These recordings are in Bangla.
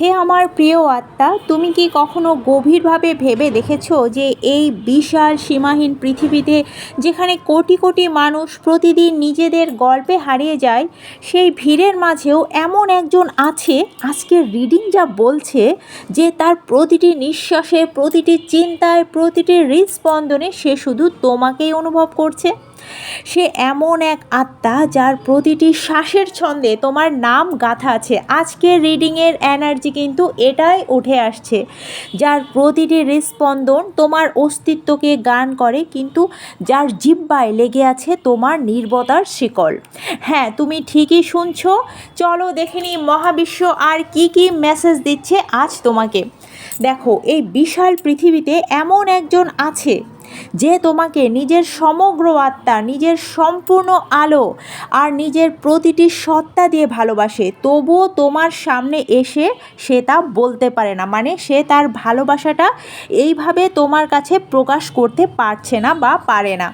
হে আমার প্রিয় আত্মা, তুমি কি কখনো গভীরভাবে ভেবে দেখেছ যে এই বিশাল সীমাহীন পৃথিবীতে যেখানে কোটি কোটি মানুষ প্রতিদিন নিজেদের গল্পে হারিয়ে যায়, সেই ভিড়ের মাঝেও এমন একজন আছে আজকের রিডিং যা বলছে, যে তার প্রতিটি নিঃশ্বাসে, প্রতিটি চিন্তায়, প্রতিটি হৃদস্পন্দনে সে শুধু তোমাকেই অনুভব করছে? সে এমন এক আত্মা যার প্রতিটি শ্বাসের ছন্দে তোমার নাম গাথা আছে। আজকের রিডিংয়ের এনার্জি কিন্তু এটাই উঠে আসছে। যার প্রতিটি হৃস্পন্দন তোমার অস্তিত্বকে গান করে, কিন্তু যার জিব্বায় লেগে আছে তোমার নির্বতার শিকল। হ্যাঁ তুমি ঠিকই শুনছো। চলো দেখে নিই মহাবিশ্ব আর কি কি মেসেজ দিচ্ছে আজ তোমাকে। দেখো, এই বিশাল পৃথিবীতে এমন একজন আছে যে তোমাকে নিজের সমগ্র আত্মা, নিজের সম্পূর্ণ আলো আর নিজের প্রতিটি সত্তা দিয়ে ভালোবাসে, তবুও তোমার সামনে এসে সে তা বলতে পারে না। মানে সে তার ভালোবাসাটা এইভাবে তোমার কাছে প্রকাশ করতে পারছে না বা পারে না।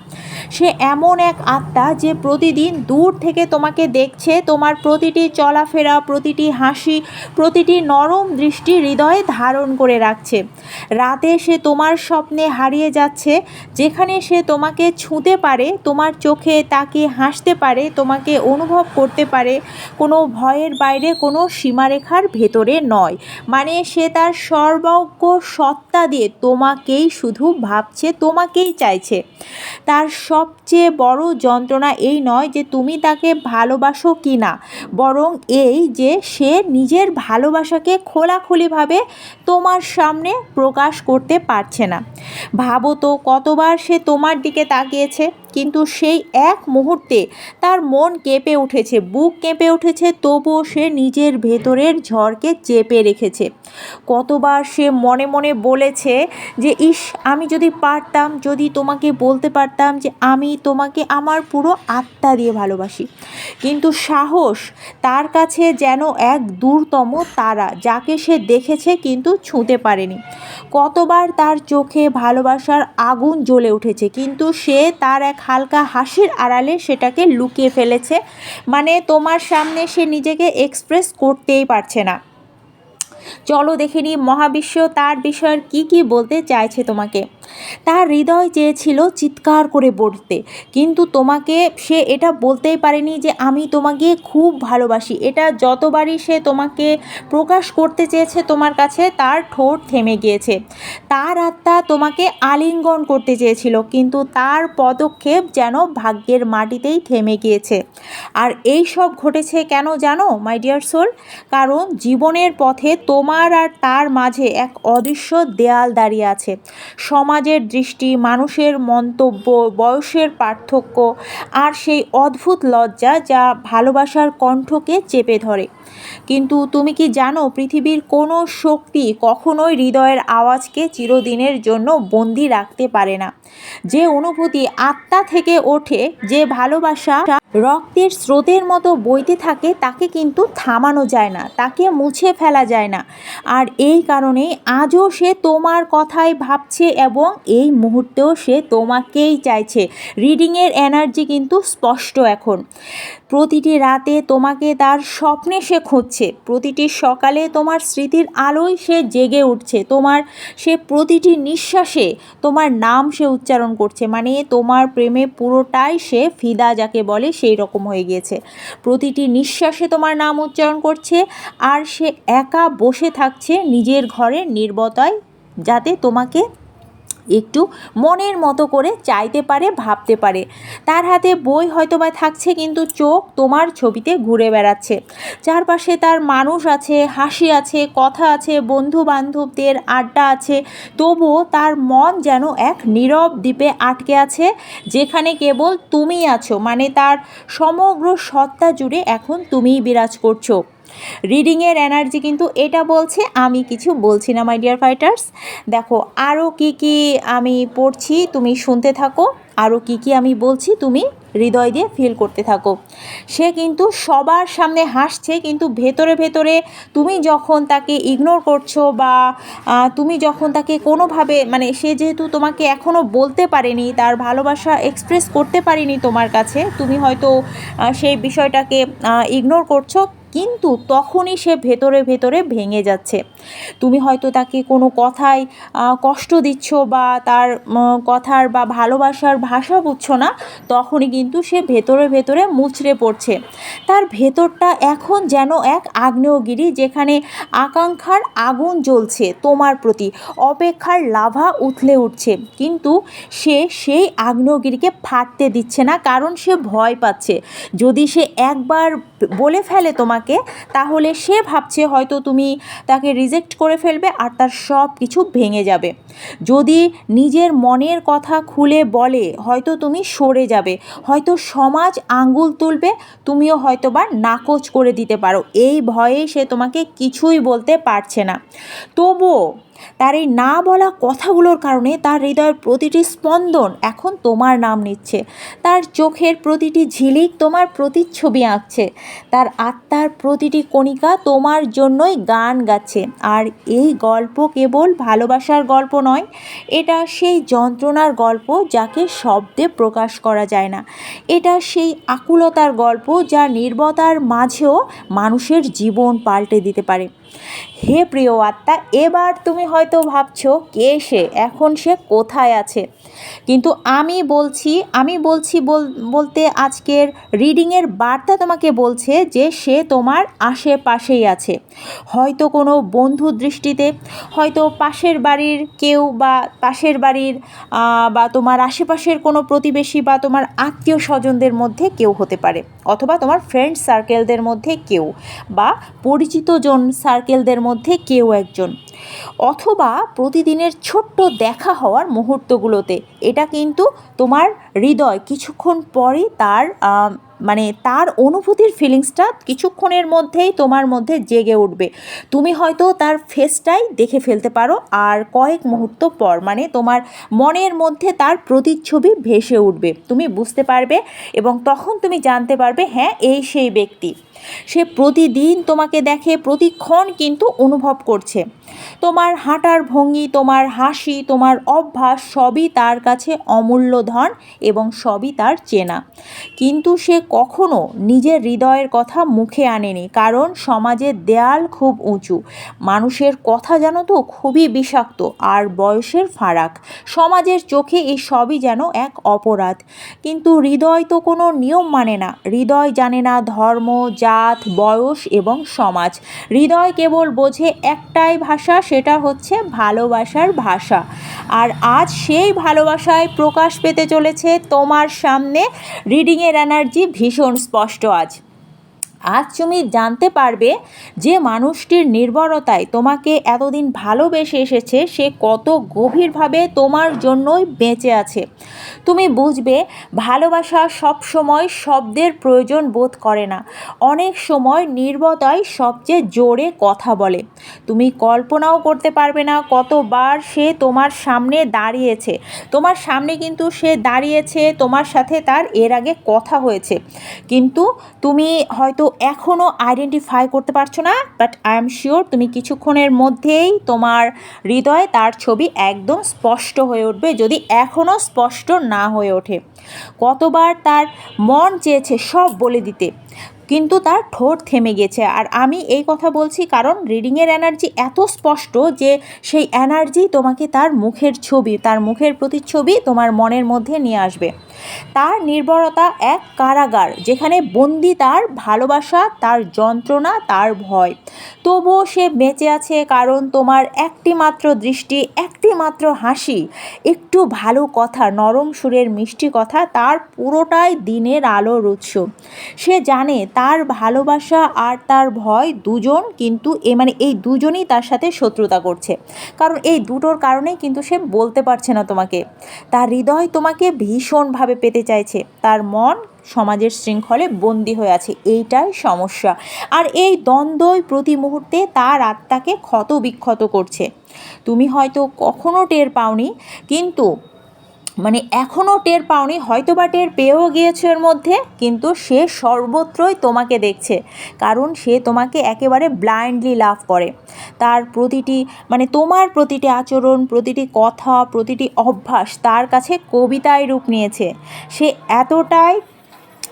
সে এমন এক আত্মা যে প্রতিদিন দূর থেকে তোমাকে দেখছে, তোমার প্রতিটি চলাফেরা, প্রতিটি হাসি, প্রতিটি নরম দৃষ্টি হৃদয়ে ধারণ করে রাখছে। রাতে সে তোমার স্বপ্নে হারিয়ে যাচ্ছে যেখানে সে তোমাকে ছুঁতে পারে, তোমার চোখে তাকে হাসতে পারে, তোমাকে অনুভব করতে পারে, কোনো ভয়ের বাইরে, কোনো সীমারেখার ভেতরে নয়। মানে সে তার সর্বজ্ঞ সত্তা দিয়ে তোমাকেই শুধু ভাবছে, তোমাকেই চাইছে। তার সবচেয়ে বড় যন্ত্রণা এই নয় যে তুমি তাকে ভালোবাসো কি না বরং এই যে সে নিজের ভালোবাসাকে খোলাখুলিভাবে তোমার সামনে প্রকাশ করতে পারছে না। ভাবো তো কতবার সে তোমার দিকে তাকিয়েছে? কিন্তু সেই এক মুহূর্তে তার মন কেঁপে উঠেছে, বুক কেঁপে উঠেছে, তবুও সে নিজের ভেতরের ঝড়কে চেপে রেখেছে। কতবার সে মনে মনে বলেছে যে, ইস, আমি যদি পারতাম, যদি তোমাকে বলতে পারতাম যে, আমি তোমাকে আমার পুরো আত্মা দিয়ে ভালোবাসি। কিন্তু সাহস তার কাছে যেন এক দূরতম তারা, যাকে সে দেখেছে কিন্তু ছুঁতে পারেনি। কতবার তার চোখে ভালোবাসার আগুন জ্বলে উঠেছে, কিন্তু সে তার এক হালকা হাসির আড়ালে সেটাকে লুকিয়ে ফেলেছে। মানে তোমার সামনে সে নিজেকে এক্সপ্রেস করতেই পারছে না। চলো দেখে নিই মহাবিশ্ব তার বিষয়ের কি কি বলতে চাইছে তোমাকে। তার হৃদয় চেয়েছিল চিৎকার করে বলতে, কিন্তু তোমাকে সে এটা বলতেই পারেনি যে আমি তোমাকে খুব ভালোবাসি। এটা যতবারই সে তোমাকে প্রকাশ করতে চেয়েছে তোমার কাছে, তার ঠোঁট থেমে গিয়েছে। তার আত্মা তোমাকে আলিঙ্গন করতে চেয়েছিল, কিন্তু তার পদক্ষেপ যেন ভাগ্যের মাটিতেই থেমে গিয়েছে। আর এই সব ঘটেছে কেন জানো মাই ডিয়ার সোল কারণ জীবনের পথে তোমার আর তার মাঝে এক অদৃশ্য দেয়াল দাঁড়িয়ে আছে। সমাজের দৃষ্টি, মানুষের মন্তব্য, বয়সের পার্থক্য আর সেই অদ্ভুত লজ্জা যা ভালোবাসার কণ্ঠকে চেপে ধরে। কিন্তু তুমি কি জানো পৃথিবীর কোনো শক্তি কখনোই হৃদয়ের আওয়াজকে চিরদিনের জন্য বন্দি রাখতে পারে না। যে অনুভূতি আত্মা থেকে ওঠে, যে ভালোবাসা রক্তের স্রোতের মতো বইতে থাকে, তাকে কিন্তু থামানো যায় না, তাকে মুছে ফেলা যায় না। আর এই কারণেই আজও সে তোমার কথাই ভাবছে এবং এই মুহূর্তেও সে তোমাকেই চাইছে। রিডিংয়ের এনার্জি কিন্তু স্পষ্ট এখন। প্রতিটি রাতে তোমাকে তার স্বপ্নে সে খুঁজছে। প্রতিটি সকালে তোমার স্মৃতির আলোয় সে জেগে উঠছে। তোমার সে প্রতিটি নিঃশ্বাসে তোমার নাম সে উচ্চারণ করছে। মানে তোমার প্রেমে পুরোটাই সে ফিদা যাকে বলে সেই রকম হয়ে গিয়েছে। প্রতিটি নিঃশ্বাসে তোমার নাম উচ্চারণ করছে আর সে একা বসে থাকছে নিজের ঘরের নির্বতায় যাতে তোমাকে একটু মনের মতো করে চাইতে পারে, ভাবতে পারে। তার হাতে বই হয়তো বা থাকছে, কিন্তু চোখ তোমার ছবিতে ঘুরে বেড়াচ্ছে। চারপাশে তার মানুষ আছে, হাসি আছে, কথা আছে বন্ধু বান্ধবদের আড্ডা আছে, তবুও তার মন যেন এক নীরব দ্বীপে আটকে আছে, যেখানে কেবল তুমি আছো মানে তার সমগ্র সত্তা জুড়ে এখন তুমিই বিরাজ করছ। রিডিংয়ের এনার্জি কিন্তু এটা বলছে, আমি কিছু বলছি না মাই ডিয়ার ফাইটার্স দেখো আরও কি কি আমি পড়ছি, তুমি শুনতে থাকো। আরও কী কী আমি বলছি তুমি হৃদয় দিয়ে ফিল করতে থাকো। সে কিন্তু সবার সামনে হাসছে, কিন্তু ভেতরে ভেতরে তুমি যখন তাকে ইগনোর করছ বা তুমি যখন তাকে কোনোভাবে মানে সে যেহেতু তোমাকে এখনও বলতে পারেনি, তার ভালোবাসা এক্সপ্রেস করতে পারেনি তোমার কাছে, তুমি হয়তো সেই বিষয়টাকে ইগনোর করছ, কিন্তু তখনই সে ভেতরে ভেতরে ভেঙে যাচ্ছে। তুমি হয়তো তাকে কোনো কথায় কষ্ট দিচ্ছ বা তার কথার বা ভালোবাসার ভাষা বুঝছ না, তখনই কিন্তু সে ভেতরে ভেতরে মুচড়ে পড়ছে। তার ভেতরটা এখন যেন এক আগ্নেয়গিরি যেখানে আকাঙ্ক্ষার আগুন জ্বলছে তোমার প্রতি, অপেক্ষার লাভা উথলে উঠছে। কিন্তু সে সেই আগ্নেয়গিরিকে ফাটতে দিচ্ছে না, কারণ সে ভয় পাচ্ছে। যদি সে একবার বলে ফেলে তোমাকে, তাহলে সে ভাবছে হয়তো তুমি তাকে রিজেক্ট করে ফেলবে আর তার সব কিছু ভেঙে যাবে। যদি নিজের মনের কথা খুলে বলে, হয়তো তুমি সরে যাবে, হয়তো সমাজ আঙ্গুল তুলবে, তুমিও হয়তো বা নাকচ করে দিতে পারো। এই ভয়ে সে তোমাকে কিছুই বলতে পারছে না। তবুও তার এই না বলা কথাগুলোর কারণে তার হৃদয়ের প্রতিটি স্পন্দন এখন তোমার নাম নিচ্ছে। তার চোখের প্রতিটি ঝিলিক তোমার প্রতিচ্ছবি আঁকছে। তার আত্মার প্রতিটি কণিকা তোমার জন্যই গান গাচ্ছে। আর এই গল্প কেবল ভালোবাসার গল্প নয়, এটা সেই যন্ত্রণার গল্প যাকে শব্দে প্রকাশ করা যায় না। এটা সেই আকুলতার গল্প যা নির্বতার মাঝেও মানুষের জীবন পাল্টে দিতে পারে। হে প্রিয় আত্মা, এবার তুমি হয়তো ভাবছ, কে সে? এখন সে কোথায় আছে? কিন্তু আমি বলছি আমি বলছি বল- বলতে আজকের রিডিংয়ের বার্তা তোমাকে বলছে যে সে তোমার আশেপাশেই আছে। হয়তো কোনো বন্ধু দৃষ্টিতে, হয়তো পাশের বাড়ির কেউ বা পাশের বাড়ির বা তোমার আশেপাশের কোনো প্রতিবেশী বা তোমার আত্মীয় স্বজনদের মধ্যে কেউ হতে পারে, অথবা তোমার ফ্রেন্ড সার্কেলদের মধ্যে কেউ, বা পরিচিতজন সার্কেলদের মধ্যে কেউ একজন। অথবা প্রতিদিনের ছোট্ট দেখা হওয়ার মুহূর্তগুলোতে। এটা কিন্তু তোমার হৃদয় কিছুক্ষণ পরই তার মানে তার অনুভূতির ফিলিংসটা কিছুক্ষণের মধ্যেই তোমার মধ্যে জেগে উঠবে। তুমি হয়তো তার ফেসটাই দেখে ফেলতে পারো আর কয়েক মুহূর্ত পর মানে তোমার মনের মধ্যে তার প্রতিচ্ছবি ভেসে উঠবে। তুমি বুঝতে পারবে এবং তখন তুমি জানতে পারবে হ্যাঁ এই সেই ব্যক্তি। সে প্রতিদিন তোমাকে দেখে, প্রতিক্ষণ কিন্তু অনুভব করছে। তোমার হাঁটার ভঙ্গি, তোমার হাসি, তোমার অভ্যাস সবই তার কাছে অমূল্য ধন এবং সবই তার চেনা। কিন্তু সে কখনো নিজের হৃদয়ের কথা মুখে আনেনি, কারণ সমাজের দেয়াল খুব উঁচু। মানুষের কথা জানো তো, খুবই বিষাক্ত আর বয়সের ফারাক। সমাজের চোখে এই সবই যেন এক অপরাধ। কিন্তু হৃদয় তো কোনো নিয়ম মানে না। হৃদয় জানে না ধর্ম জাত, বয়স এবং সমাজ। হৃদয় কেবল বোঝে একটাই ভাষা, সেটা হচ্ছে ভালোবাসার ভাষা। আর আজ সেই ভালোবাসায় প্রকাশ পেতে চলেছে তোমার সামনে। রিডিংয়ের এনার্জি ভীষণ স্পষ্ট আজ। আজ তুমি জানতে পারবে যে মানুষটির নির্ভরতায় তোমাকে এতদিন ভালোবেসে এসেছে, সে কত গভীরভাবে তোমার জন্যই বেঁচে আছে। তুমি বুঝবে, ভালোবাসা সবসময় শব্দের প্রয়োজন বোধ করে না। অনেক সময় নির্বতায় সবচেয়ে জোরে কথা বলে। তুমি কল্পনাও করতে পারবে না কতবার সে তোমার সামনে দাঁড়িয়েছে। তোমার সামনে কিন্তু সে দাঁড়িয়েছে, তোমার সাথে তার এর আগে কথা হয়েছে। কিন্তু তুমি হয়তো এখনও আইডেন্টিফাই করতে পারছ না বাট আই এম শিওর তুমি কিছুক্ষণের মধ্যেই তোমার হৃদয়ে, তার ছবি একদম স্পষ্ট হয়ে উঠবে, যদি এখনও স্পষ্ট না হয়ে ওঠে। কতবার তার মন চেয়েছে সব বলে দিতে। কিন্তু তার ঠোঁট থেমে গেছে। আর আমি এই কথা বলছি কারণ রিডিংয়ের এনার্জি এত স্পষ্ট যে সেই এনার্জি তোমাকে তার মুখের ছবি, তার মুখের প্রতিচ্ছবি তোমার মনের মধ্যে নিয়ে আসবে। তার নির্ভরতা এক কারাগার যেখানে বন্দি তার ভালোবাসা, তার যন্ত্রণা, তার ভয়। তবুও সে বেঁচে আছে কারণ তোমার একটি মাত্র দৃষ্টি একটি মাত্র হাসি, একটু ভালো কথা, নরম সুরের মিষ্টি কথা, তার পুরোটাই দিনের আলোর উৎস। সে জানে তার ভালোবাসা আর তার ভয় দুজন কিন্তু এ মানে এই দুজনই তার সাথে শত্রুতা করছে। কারণ এই দুটোর কারণেই কিন্তু সে বলতে পারছে না তোমাকে। তার হৃদয় তোমাকে ভীষণভাবে পেতে চাইছে। তার মন সমাজের শৃঙ্খলে বন্দী হয়ে আছে। এইটাই সমস্যা। আর এই দ্বন্দ্বই প্রতি মুহূর্তে তার আত্মাকে ক্ষত বিক্ষত করছে। তুমি হয়তো কখনো টের পাওনি, কিন্তু মানে এখনও টের পাওনি হয়তো বা টের পেয়েও গিয়েছে এর মধ্যে, কিন্তু সে সর্বত্রই তোমাকে দেখছে, কারণ সে তোমাকে একেবারে ব্লাইন্ডলি লাভ করে। তার প্রতিটি মানে তোমার প্রতিটি আচরণ, প্রতিটি কথা, প্রতিটি অভ্যাস তার কাছে কবিতায় রূপ নিয়েছে। সে এতটাই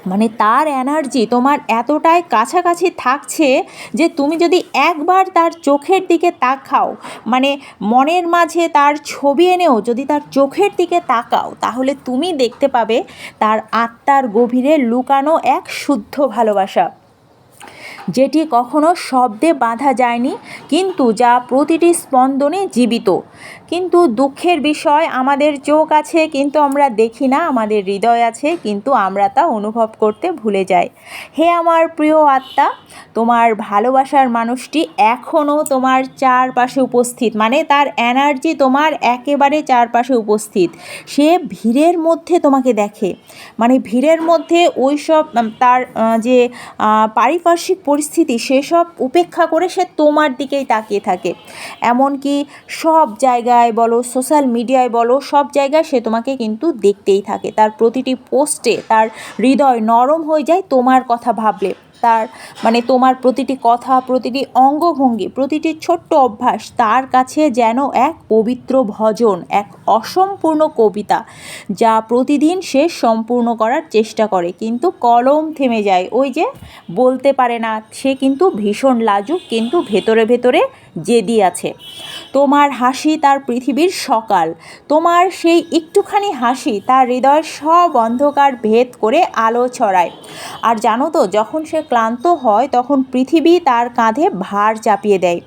মানে তার এনার্জি তোমার এতটাই কাছাকাছি থাকছে যে তুমি যদি একবার তার চোখের দিকে তাকাও মানে মনের মাঝে তার ছবি এনেও যদি তার চোখের দিকে তাকাও, তাহলে তুমি দেখতে পাবে তার আত্মার গভীরে লুকানো এক শুদ্ধ ভালোবাসা। যেটি কখনো শব্দে বাঁধা যায়নি, কিন্তু যা প্রতিটি স্পন্দনে জীবিত। কিন্তু দুঃখের বিষয় আমাদের চোখ আছে, কিন্তু আমরা দেখি না, আমাদের হৃদয় আছে, কিন্তু আমরা তা অনুভব করতে ভুলে যাই। হে আমার প্রিয় আত্মা, তোমার ভালোবাসার মানুষটি এখনও তোমার চারপাশে উপস্থিত মানে তার এনার্জি তোমার একেবারে চারপাশে উপস্থিত। সে ভিড়ের মধ্যে তোমাকে দেখে মানে ভিড়ের মধ্যে ওই সব তার যে পারিপার্শ্বিক পরিস্থিতি সেসব উপেক্ষা করে সে তোমার দিকেই তাকিয়ে থাকে। এমনকি সব জায়গায় বলো, সোশ্যাল মিডিয়ায় বলো, সব জায়গায় সে তোমাকে কিন্তু দেখতেই থাকে। তার প্রতিটি পোস্টে তার হৃদয় নরম হয়ে যায় তোমার কথা ভাবলে। তার মানে তোমার প্রতিটি কথা, প্রতিটি অঙ্গভঙ্গি, প্রতিটি ছোট্ট অভ্যাস তার কাছে যেন এক পবিত্র ভজন, এক অসম্পূর্ণ কবিতা যা প্রতিদিন সে সম্পূর্ণ করার চেষ্টা করে। কিন্তু কলম থেমে যায়। ওই যে বলতে পারে না, সে কিন্তু ভীষণ লাজুক, কিন্তু ভেতরে ভেতরে জেদি আছে। তোমার হাসি তার পৃথিবীর সকাল। তোমার সেই একটুখানি হাসি তার হৃদয়ের সব অন্ধকার ভেদ করে আলো ছড়ায়। আর জানো তো, যখন সে ক্লান্ত হয়, তখন পৃথিবী তার কাঁধে ভার চাপিয়ে দেয়।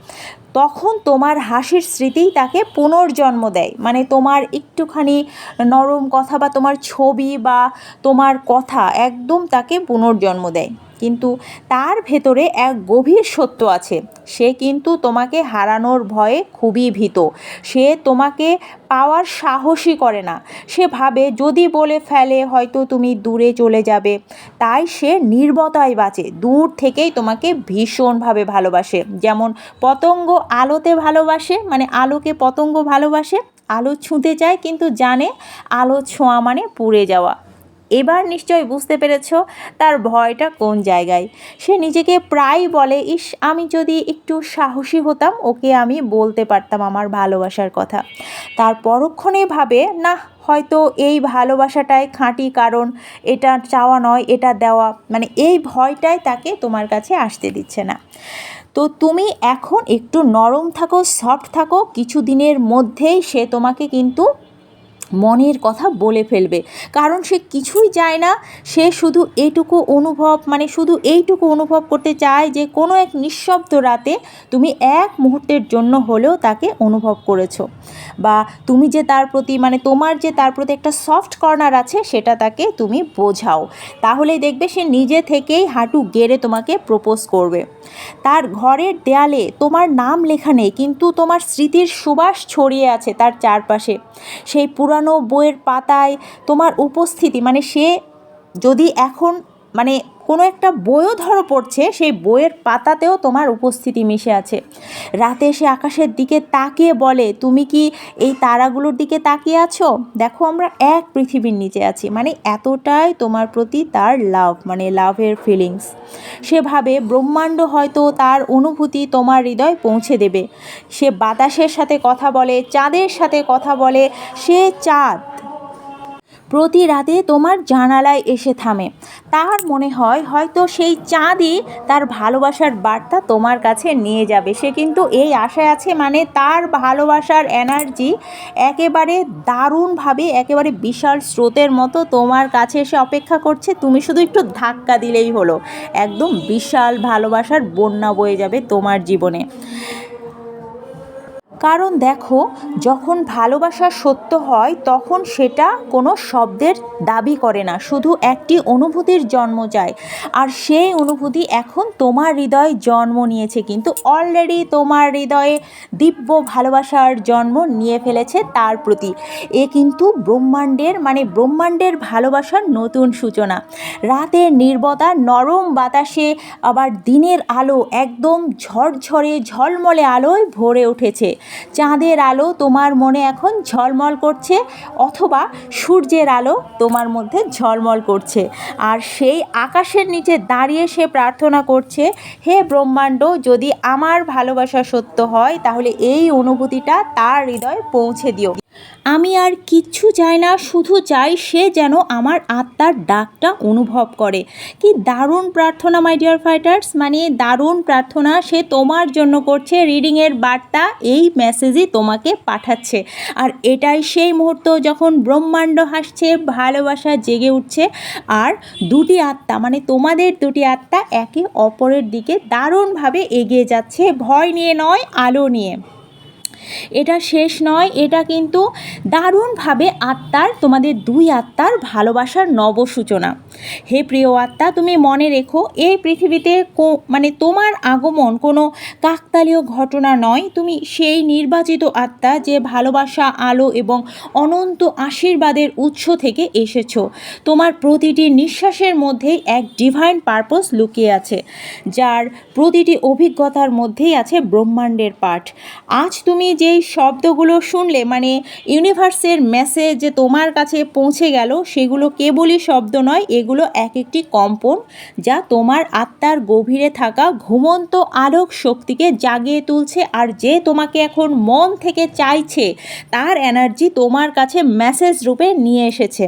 তখন তোমার হাসির স্মৃতিই তাকে পুনর্জন্ম দেয়। মানে তোমার একটুখানি নরম কথা বা তোমার ছবি বা তোমার কথা একদম তাকে পুনর্জন্ম দেয়। কিন্তু তার ভেতরে এক গভীর সত্য আছে। সে কিন্তু তোমাকে হারানোর ভয়ে খুবই ভীত। সে তোমাকে পাওয়ার সাহসই করে না। সে ভাবে, যদি বলে ফেলে, হয়তো তুমি দূরে চলে যাবে। তাই সে নির্বতায় বাঁচে। দূর থেকেই তোমাকে ভীষণভাবে ভালোবাসে। যেমন পতঙ্গ আলোতে ভালোবাসে মানে আলোকে পতঙ্গ ভালোবাসে। আলো ছুঁতে চায় কিন্তু জানে আলো ছোঁয়া মানে পুড়ে যাওয়া। এবার নিশ্চয় বুঝতে পেরেছ তার ভয়টা কোন জায়গায়। সে নিজেকে প্রায় বলে, ইস, আমি যদি একটু সাহসী হতাম, ওকে আমি বলতে পারতাম আমার ভালোবাসার কথা। তার পরক্ষণে ভাবে না হয়তো এই ভালোবাসাটাই খাঁটি কারণ, এটা চাওয়া নয়, এটা দেওয়া। মানে এই ভয়টাই তাকে তোমার কাছে আসতে দিচ্ছে না। তো তুমি এখন একটু নরম থাকো, সফট থাকো কিছু দিনের মধ্যেই সে তোমাকে কিন্তু মনের কথা বলে ফেলবে। কারণ সে কিছুই চায় না, সে শুধু এটুকু অনুভব মানে শুধু এইটুকু অনুভব করতে চায় যে কোনো এক নিঃশব্দ রাতে তুমি এক মুহূর্তের জন্য হলেও তাকে অনুভব করেছ। বা তুমি যে তার প্রতি মানে তোমার যে তার প্রতি একটা সফট কর্নার আছে, সেটা তাকে তুমি বোঝাও। তাহলেই দেখবে সে নিজে থেকেই হাঁটু গেড়ে তোমাকে প্রপোজ করবে। তার ঘরের দেয়ালে তোমার নাম লেখা নেই, কিন্তু তোমার স্মৃতির সুবাস ছড়িয়ে আছে তার চারপাশে। সেই পুরানো বইয়ের পাতায় তোমার উপস্থিতি মানে সে যদি এখন মানে কোনো একটা বইও ধরো পড়ছে, সেই বইয়ের পাতাতেও তোমার উপস্থিতি মিশে আছে। রাতে সে আকাশের দিকে তাকিয়ে বলে, তুমি কি এই তারাগুলোর দিকে তাকিয়ে আছো? দেখো আমরা এক পৃথিবীর নিচে আছি মানে এতটাই তোমার প্রতি তার লাভ মানে লাভের ফিলিংস সেভাবে ব্রহ্মাণ্ড হয়তো তার অনুভূতি তোমার হৃদয় পৌঁছে দেবে। সে বাতাসের সাথে কথা বলে, চাঁদের সাথে কথা বলে, সে চাঁদ প্রতি রাতে তোমার জানালায় এসে থামে। তার মনে হয় হয়তো সেই চাঁদই তার ভালোবাসার বার্তা তোমার কাছে নিয়ে যাবে। সে কিন্তু এই আশায় আছে মানে তার ভালোবাসার এনার্জি একেবারে দারুণভাবে, একেবারে বিশাল স্রোতের মতো তোমার কাছে এসে অপেক্ষা করছে। তুমি শুধু একটু ধাক্কা দিলেই হলো। একদম বিশাল ভালোবাসার বন্যা বয়ে যাবে তোমার জীবনে। কারণ দেখো, যখন ভালোবাসা সত্য হয়, তখন সেটা কোনো শব্দের দাবি করে না। শুধু একটি অনুভূতির জন্ম যায়। আর সেই অনুভূতি এখন তোমার হৃদয়ে জন্ম নিয়েছে। কিন্তু অলরেডি তোমার হৃদয়ে দিব্য ভালোবাসার জন্ম নিয়ে ফেলেছে তার প্রতি। এ কিন্তু ব্রহ্মাণ্ডের মানে ব্রহ্মাণ্ডের ভালোবাসার নতুন সূচনা। রাতের নির্বতা, নরম বাতাসে আবার দিনের আলো একদম ঝরঝরে, ঝলমলে আলোয় ভরে উঠেছে। চাঁদের আলো তোমার মনে এখন ঝলমল করছে, অথবা সূর্যের আলো তোমার মধ্যে ঝলমল করছে। আর সেই আকাশের নিচে দাঁড়িয়ে সে প্রার্থনা করছে, হে ব্রহ্মাণ্ড, যদি আমার ভালোবাসা সত্য হয়, তাহলে এই অনুভূতিটা তার হৃদয়ে পৌঁছে দিও। আমি আর কিচ্ছু চাই না, শুধু চাই সে যেন আমার আত্মার ডাকটা অনুভব করে। কি দারুণ প্রার্থনা মাই ডিয়ার ফাইটার্স মানে দারুণ প্রার্থনা সে তোমার জন্য করছে। রিডিংয়ের বার্তা এই মেসেজই তোমাকে পাঠাচ্ছে। আর এটাই সেই মুহূর্ত যখন ব্রহ্মাণ্ড হাসছে, ভালোবাসা জেগে উঠছে, আর দুটি আত্মা মানে তোমাদের দুটি আত্মা একে অপরের দিকে দারুণভাবে এগিয়ে যাচ্ছে। ভয় নিয়ে নয়, আলো নিয়ে। এটা শেষ নয় এটা কিন্তু দারুণভাবে আত্মার তোমাদের দুই আত্মার ভালোবাসার নব সূচনা হে প্রিয় আত্মা, তুমি মনে রেখো, এই পৃথিবীতে কো- মানে তোমার আগমন কোনো কাকতালীয় ঘটনা নয়। তুমি সেই নির্বাচিত আত্মা যে ভালোবাসা, আলো এবং অনন্ত আশীর্বাদের উৎস থেকে এসেছ। তোমার প্রতিটি নিঃশ্বাসের মধ্যেই এক ডিভাইন পারপস লুকিয়ে আছে, যার প্রতিটি অভিজ্ঞতার মধ্যেই আছে ব্রহ্মাণ্ডের পাঠ। আজ তুমি যেই শব্দগুলো শুনলে মানে ইউনিভার্সের মেসেজ যে তোমার কাছে পৌঁছে গেল, সেগুলো কেবলই শব্দ নয় এগুলো এক একটি কম্পন যা তোমার আত্মার গভীরে থাকা ঘুমন্ত আলোক শক্তিকে জাগিয়ে তুলছে আর যে তোমাকে এখন মন থেকে চাইছে, তার এনার্জি তোমার কাছে মেসেজ রূপে নিয়ে এসেছে।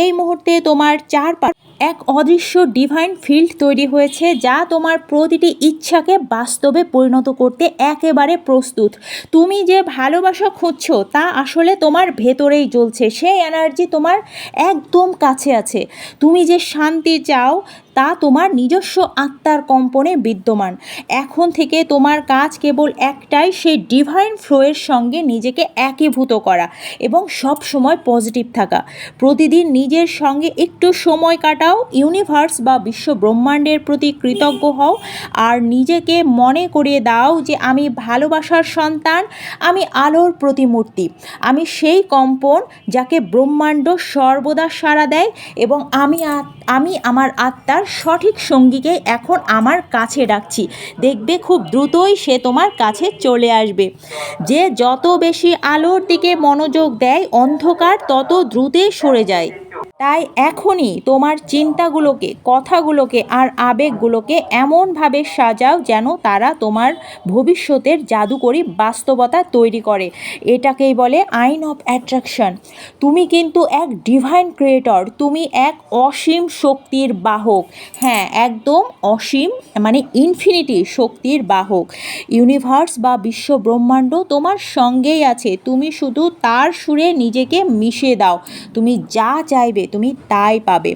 এই মুহূর্তে তোমার চারপাশ এক অদৃশ্য ডিভাইন ফিল্ড তৈরি হয়েছে যা তোমার প্রতিটি ইচ্ছাকে বাস্তবে পরিণত করতে একেবারে প্রস্তুত। তুমি যে ভালোবাসা খুঁজছো, তা আসলে তোমার ভেতরেই জ্বলছে। সেই এনার্জি তোমার একদম কাছে আছে। তুমি যে শান্তি চাও, তা তোমার নিজস্ব আত্মার কম্পনে বিদ্যমান। এখন থেকে তোমার কাজ কেবল একটাই, সেই ডিভাইন ফ্লোয়ের সঙ্গে নিজেকে একীভূত করা এবং সব সময় পজিটিভ থাকা। প্রতিদিন নিজের সঙ্গে একটু সময় কাটাও ইউনিভার্স বা বিশ্ব ব্রহ্মাণ্ডের প্রতি কৃতজ্ঞ হও। আর নিজেকে মনে করিয়ে দাও যে আমি ভালোবাসার সন্তান, আমি আলোর প্রতিমূর্তি। আমি সেই কম্পন যাকে ব্রহ্মাণ্ড সর্বদা সাড়া দেয় এবং আমি আমি আমার আত্মার সঠিক সঙ্গীকে এখন আমার কাছে ডাকছি। দেখবে খুব দ্রুতই সে তোমার কাছে চলে আসবে। যে যত বেশি আলোর দিকে মনোযোগ দেয়, অন্ধকার তত দ্রুতই সরে যায়। তাই এখনই তোমার চিন্তাগুলোকে, কথাগুলোকে আর আবেগগুলোকে এমনভাবে সাজাও যেন তারা তোমার ভবিষ্যতের জাদুকরী বাস্তবতা তৈরি করে। এটাকেই বলে আইন অফ অ্যাট্রাকশন। তুমি কিন্তু এক ডিভাইন ক্রিয়েটর, তুমি এক অসীম শক্তির বাহক। হ্যাঁ একদম অসীম মানে ইনফিনিটি শক্তির বাহক। ইউনিভার্স বা বিশ্ব ব্রহ্মাণ্ড তোমার সঙ্গেই আছে। তুমি শুধু তার সুরে নিজেকে মিশিয়ে দাও। তুমি যা চাইবে তুমি তাই পাবে।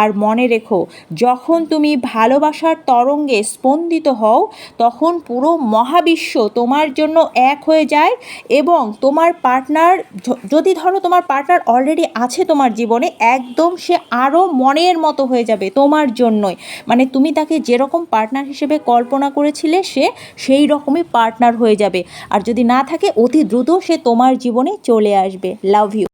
আর মনে রেখো, যখন তুমি ভালোবাসার তরঙ্গে স্পন্দিত হও, তখন পুরো মহাবিশ্ব তোমার জন্য এক হয়ে যায় এবং তোমার পার্টনার যদি ধরো তোমার পার্টনার অলরেডি আছে তোমার জীবনে, একদম সে আরও মনের মতো হয়ে যাবে তোমার জন্যই। মানে তুমি তাকে যেরকম পার্টনার হিসেবে কল্পনা করেছিলে, সে সেই রকমই পার্টনার হয়ে যাবে। আর যদি না থাকে, অতি দ্রুত সে তোমার জীবনে চলে আসবে। Love you